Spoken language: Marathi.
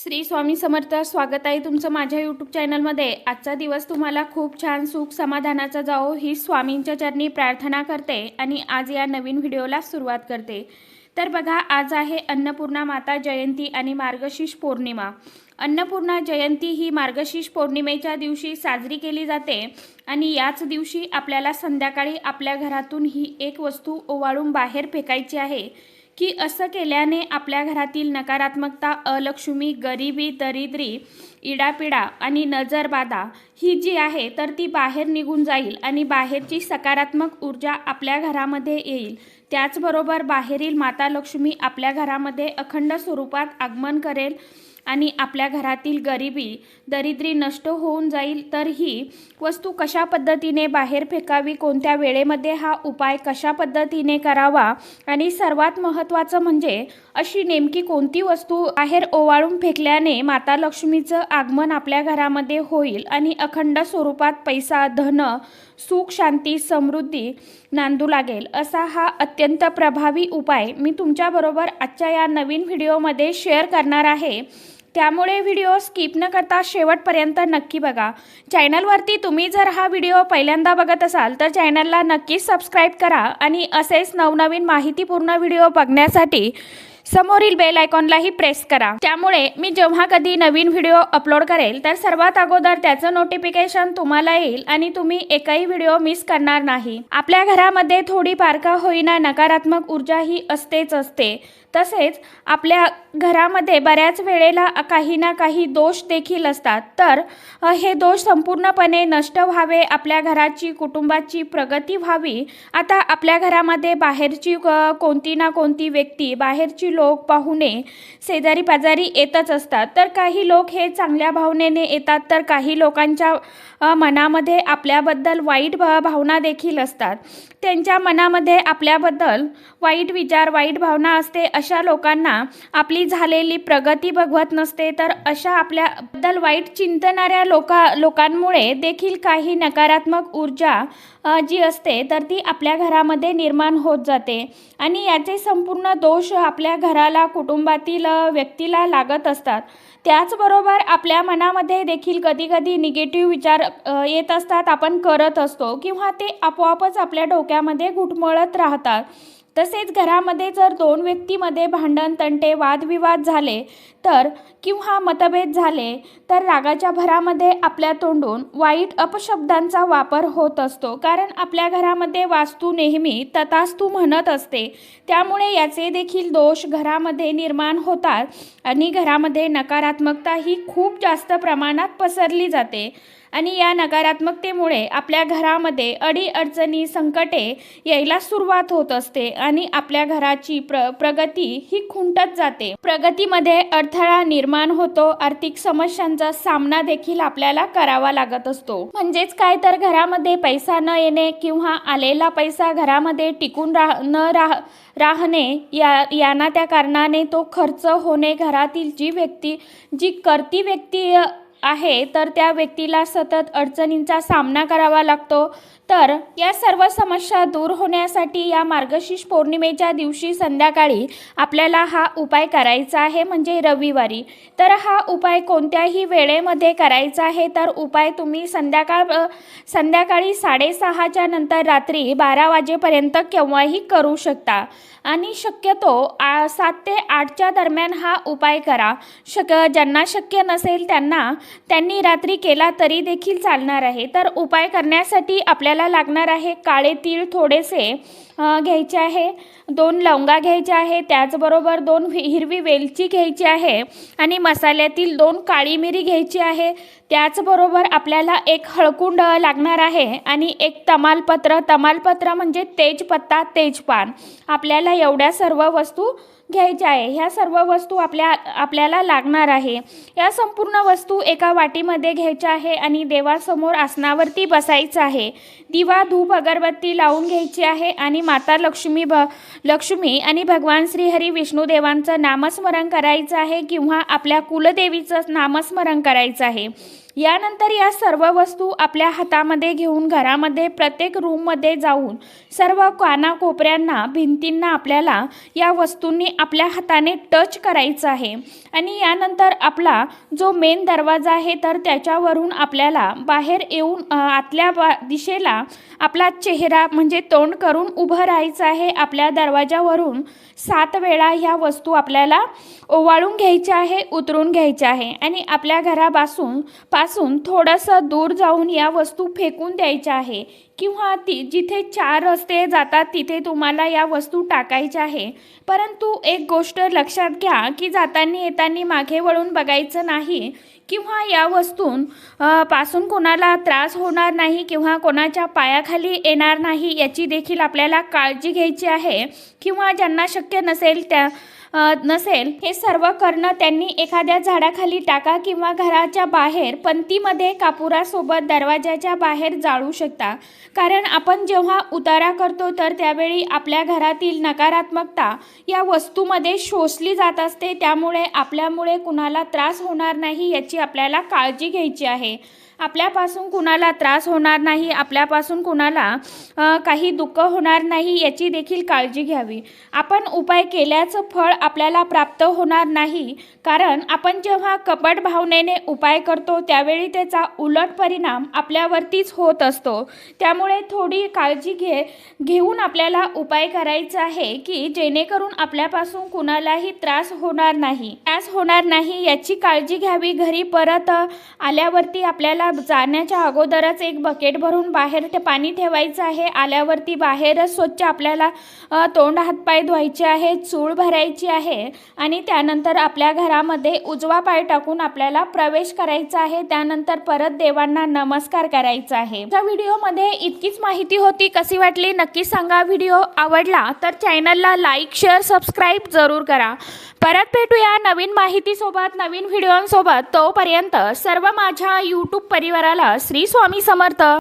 श्री स्वामी समर्थ स्वागत आहे तुमचं माझ्या यूट्यूब चॅनलमध्ये आजचा दिवस तुम्हाला खूप छान सुख समाधानाचा जाओ ही स्वामींच्या चरणी प्रार्थना करते आणि आज या नवीन व्हिडिओला सुरुवात करते. तर बघा आज आहे अन्नपूर्णा माता जयंती आणि मार्गशीर्ष पौर्णिमा. अन्नपूर्णा जयंती ही मार्गशीर्ष पौर्णिमेच्या दिवशी साजरी केली जाते आणि याच दिवशी आपल्याला संध्याकाळी आपल्या घरातून ही एक वस्तू ओवाळून बाहेर फेकायची आहे. की असं केल्याने आपल्या घरातील नकारात्मकता अलक्ष्मी गरिबी दरिद्री इडापिडा आणि नजरबाधा ही जी आहे तर ती बाहेर निघून जाईल आणि बाहेरची सकारात्मक ऊर्जा आपल्या घरामध्ये येईल. त्याचबरोबर बाहेरील माता लक्ष्मी आपल्या घरामध्ये अखंड स्वरूपात आगमन करेल आणि आपल्या घरातील गरिबी दरिद्री नष्ट होऊन जाईल तर ही वस्तू कशा पद्धतीने बाहेर फेकावी कोणत्या वेळेमध्ये हा उपाय कशा पद्धतीने करावा आणि सर्वात महत्त्वाचं म्हणजे अशी नेमकी कोणती वस्तू बाहेर ओवाळून फेकल्याने माता लक्ष्मीचं आगमन आपल्या घरामध्ये होईल आणि अखंड स्वरूपात पैसा धन सुख शांती समृद्धी नांदू लागेल असा हा अत्यंत प्रभावी उपाय मी तुमच्याबरोबर आजच्या या नवीन व्हिडिओमध्ये शेअर करणार आहे. त्यामुळे व्हिडिओ स्किप न करता शेवटपर्यंत नक्की बघा. चॅनलवरती तुम्ही जर हा व्हिडिओ पहिल्यांदा बघत असाल तर चॅनलला नक्कीच सबस्क्राईब करा आणि असेच नवनवीन माहितीपूर्ण व्हिडिओ बघण्यासाठी समोरील बेल आयकॉनलाही प्रेस करा. त्यामुळे मी जेव्हा कधी नवीन व्हिडिओ अपलोड करेल तर सर्वात अगोदर त्याचं नोटिफिकेशन तुम्हाला येईल आणि तुम्ही एकही व्हिडिओ मिस करणार नाही. आपल्या घरामध्ये थोडी पारखा होईना नकारात्मक ऊर्जा ही असतेच असते. तसेच आपल्या घरामध्ये बऱ्याच वेळेला काही ना काही दोष देखील असतात. तर हे दोष संपूर्णपणे नष्ट व्हावे आपल्या घराची कुटुंबाची प्रगती व्हावी. आता आपल्या घरामध्ये बाहेरची कोणती ना कोणती व्यक्ती बाहेरची लोक पाहुणे शेजारी पाजारी येतच असतात. तर काही लोक हे चांगल्या भावनेने येतात तर काही लोकांच्या मनामध्ये आपल्याबद्दल वाईट भावना देखील असतात. त्यांच्या मनामध्ये आपल्याबद्दल वाईट विचार वाईट भावना असते. अशा लोकांना आपली झालेली प्रगती बघवत नसते. तर अशा आपल्याबद्दल वाईट चिंतणाऱ्या लोका लोकांमुळे देखील काही नकारात्मक ऊर्जा जी असते तर ती आपल्या घरामध्ये निर्माण होत जाते. आणि याचे संपूर्ण दोष आपल्या घराला कुटुंबातील व्यक्तीला लागत असतात. त्याचबरोबर आपल्या मनामध्ये देखील कधी कधी निगेटिव्ह विचार येत असतात. आपण करत असतो किंवा ते आपोआपच आपल्या डोक्यामध्ये घुटमळत राहतात. तसेच घरामध्ये जर दोन व्यक्तीमध्ये भांडण तंटे वादविवाद झाले तर किंवा मतभेद झाले तर रागाच्या भरामध्ये आपल्या तोंडून वाईट अपशब्दांचा वापर होत असतो. कारण आपल्या घरामध्ये वास्तू नेहमी ततास्तू म्हणत असते. त्यामुळे याचे देखील दोष घरामध्ये निर्माण होतात आणि घरामध्ये नकारात्मकता ही खूप जास्त प्रमाणात पसरली जाते. आणि या नकारात्मकतेमुळे आपल्या घरामध्ये अडीअडचणी संकटे यायला सुरुवात होत असते आणि आपल्या घराची प्र प्रगती ही खुंटत जाते. प्रगतीमध्ये अडथळा निर्माण होतो आर्थिक समस्यांचा सामना देखील आपल्याला करावा लागत असतो. म्हणजेच काय तर घरामध्ये पैसा न येणे किंवा आलेला पैसा घरामध्ये टिकून राह न राह राहणे या याना त्या कारणाने तो खर्च होणे घरातील जी व्यक्ती जी करती व्यक्ती आहे तर त्या व्यक्तीला सतत अडचणींचा सामना करावा लागतो. तर या सर्व समस्या दूर होण्यासाठी या मार्गशीर्ष पौर्णिमेच्या दिवशी संध्याकाळी आपल्याला हा उपाय करायचा आहे म्हणजे रविवारी. तर हा उपाय कोणत्याही वेळेमध्ये करायचा आहे तर उपाय तुम्ही संध्याकाळ संध्याकाळी साडेसहाच्या नंतर रात्री बारा वाजेपर्यंत केव्हाही करू शकता. आणि शक्यतो आ सात ते आठच्या दरम्यान हा उपाय करा. शक ज्यांना शक्य नसेल त्यांना त्यांनी रात्री केला तरी देखील चालणार आहे. तर उपाय करण्यासाठी आपल्याला लागणार आहे काळे तीळ थोडेसे. घ्यायचे आहे. दोन लवंगा घ्यायच्या आहे. त्याचबरोबर दोन हिरवी वेलची घ्यायची आहे. आणि मसाल्यातील दोन काळी मिरी घ्यायची आहे. त्याचबरोबर आपल्याला एक हळकुंड लागणार आहे. आणि एक तमालपत्र. तमालपत्र म्हणजे तेजपत्ता तेजपान. आपल्याला एवढ्या सर्व वस्तू घ्यायच्या आहे. ह्या सर्व वस्तू आपल्या आपल्याला लागणार आहे. या संपूर्ण वस्तू एका वाटीमध्ये घ्यायच्या आहे आणि देवासमोर आसनावरती बसायचं आहे. दिवा धूप अगरबत्ती लावून घ्यायची आहे आणि माता लक्ष्मी भ लक्ष्मी आणि भगवान श्रीहरी विष्णुदेवांचं नामस्मरण करायचं आहे किंवा आपल्या कुलदेवीचं नामस्मरण करायचं आहे. यानंतर या सर्व वस्तू आपल्या हातामध्ये घेऊन घरामध्ये प्रत्येक रूममध्ये जाऊन सर्व कानाकोपऱ्यांना भिंतींना आपल्याला या वस्तूंनी आपल्या हाताने टच करायचं आहे. आणि यानंतर आपला जो मेन दरवाजा आहे तर त्याच्यावरून आपल्याला बाहेर येऊन आतल्या बा दिशेला आपला चेहरा म्हणजे तोंड करून उभं राहायचं आहे. आपल्या दरवाजावरून सात वेळा ह्या वस्तू आपल्याला ओवाळून घ्यायच्या आहे उतरून घ्यायच्या आहे. आणि आपल्या घरापासून पासून थोडंसं दूर जाऊन या वस्तू फेकून द्यायच्या आहे. किंवा ती जिथे चार रस्ते जातात तिथे तुम्हाला या वस्तू टाकायच्या आहे. परंतु एक गोष्ट लक्षात घ्या की जाताना येताना मागे वळून बघायचं नाही. किंवा या वस्तू पासून कोणाला त्रास होणार नाही किंवा कोणाच्या पायाखाली येणार नाही याची देखील आपल्याला काळजी घ्यायची आहे. किंवा ज्यांना शक्य नसेल त्या नसेल हे सर्व करणं त्यांनी एखाद्या झाडाखाली टाका किंवा घराच्या बाहेर पंतीमध्ये कापुरासोबत दरवाजाच्या बाहेर जाळू शकता. कारण आपण जेव्हा उतारा करतो तर त्यावेळी आपल्या घरातील नकारात्मकता या वस्तूमध्ये शोषली जात असते. त्यामुळे आपल्यामुळे कुणाला त्रास होणार नाही याची आपल्याला काळजी घ्यायची आहे. आपल्यापासून कुणाला त्रास होणार नाही आपल्यापासून कुणाला काही दुःख होणार नाही याची देखील काळजी घ्यावी. आपण उपाय केल्याचं फळ आपल्याला प्राप्त होणार नाही. कारण आपण जेव्हा कपट भावनेने उपाय करतो त्यावेळी त्याचा उलट परिणाम आपल्यावरतीच होत असतो. त्यामुळे थोडी काळजी घे घेऊन आपल्याला उपाय करायचा आहे की जेणेकरून आपल्यापासून कुणालाही त्रास होणार नाही. त्रास होणार नाही याची काळजी घ्यावी. घरी परत आल्यावरती आपल्याला जाण्याच्या अगोदरच एक बकेट भरून बाहेर ते पाणी ठेवायचं आहे. आल्यावरती बाहेरच स्वच्छ आपल्याला तोंड हातपाय धुवायचे आहे चूळ भरायची आहे आणि त्यानंतर आपल्या घरामध्ये उजवा पाय टाकून आपल्याला प्रवेश करायचा आहे. त्यानंतर परत देवांना नमस्कार करायचा आहे. त्या व्हिडिओमध्ये इतकीच माहिती होती. कशी वाटली नक्की सांगा. व्हिडिओ आवडला तर चॅनलला लाईक शेअर सबस्क्राईब जरूर करा. परत भेटूया नवीन माहितीसोबत नवीन व्हिडिओंसोबत. तोपर्यंत सर्व माझ्या यूट्यूब परिवाराला श्री स्वामी समर्थ.